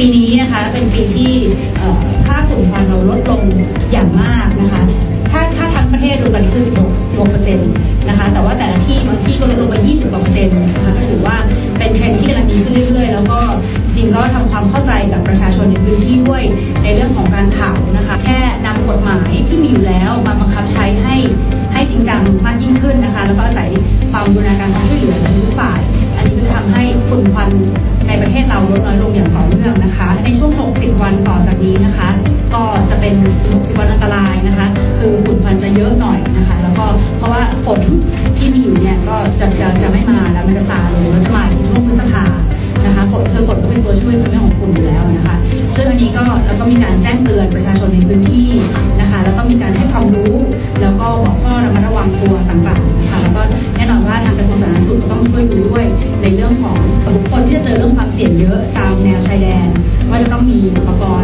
ปีนี้นะคะเป็นปีที่ค่าฝุ่นควันเราลดลงอย่างมากนะคะ ถ้าถ้าทั้งประเทศรวมกันคือ 16เปอร์เซ็นต์นะคะ แต่ว่าแต่ละที่บางที่ก็ลดลงไป 20กว่าเปอร์เซ็นต์นะคะก็ถือว่าเป็นเทรนด์ที่กำลังดีขึ้นเรื่อยๆ แล้วก็จริงก็ทำความเข้าใจกับประชาชนในพื้นที่ด้วยในเรื่องของการเผานะคะ แค่นำกฎหมายที่มีอยู่แล้วมาบังคับใช้ให้ให้จริงจังมากยิ่งขึ้นนะคะ แล้วก็อาศัยความบูรณาการความช่วยเหลือของทุกฝ่าย อันนี้ก็ทำให้ฝุ่นควัน คือฝุ่นควันจะเยอะหน่อยนะคะ แล้วก็เพราะว่าฝนที่มีอยู่เนี่ยก็จะจะจะไม่มาแล้วมันจะซาเลยมันจะมาในช่วงพฤษภานะคะฝนคือฝนก็เป็นตัวช่วยในเรื่องของฝุ่นอยู่แล้วนะคะ ซึ่งอันนี้ก็แล้วก็มีการแจ้งเตือนประชาชนในพื้นที่นะคะ แล้วก็มีการให้ความรู้ แล้วก็บอกข้อระมัดระวังตัวต่างๆนะคะแล้วก็แน่นอนว่าทางกระทรวงสาธารณสุขต้องช่วยดูด้วยในเรื่องของบุคคลที่จะเจอเรื่องความเสี่ยงเยอะตามแนวชายแดนว่าจะต้องมีอุปกรณ์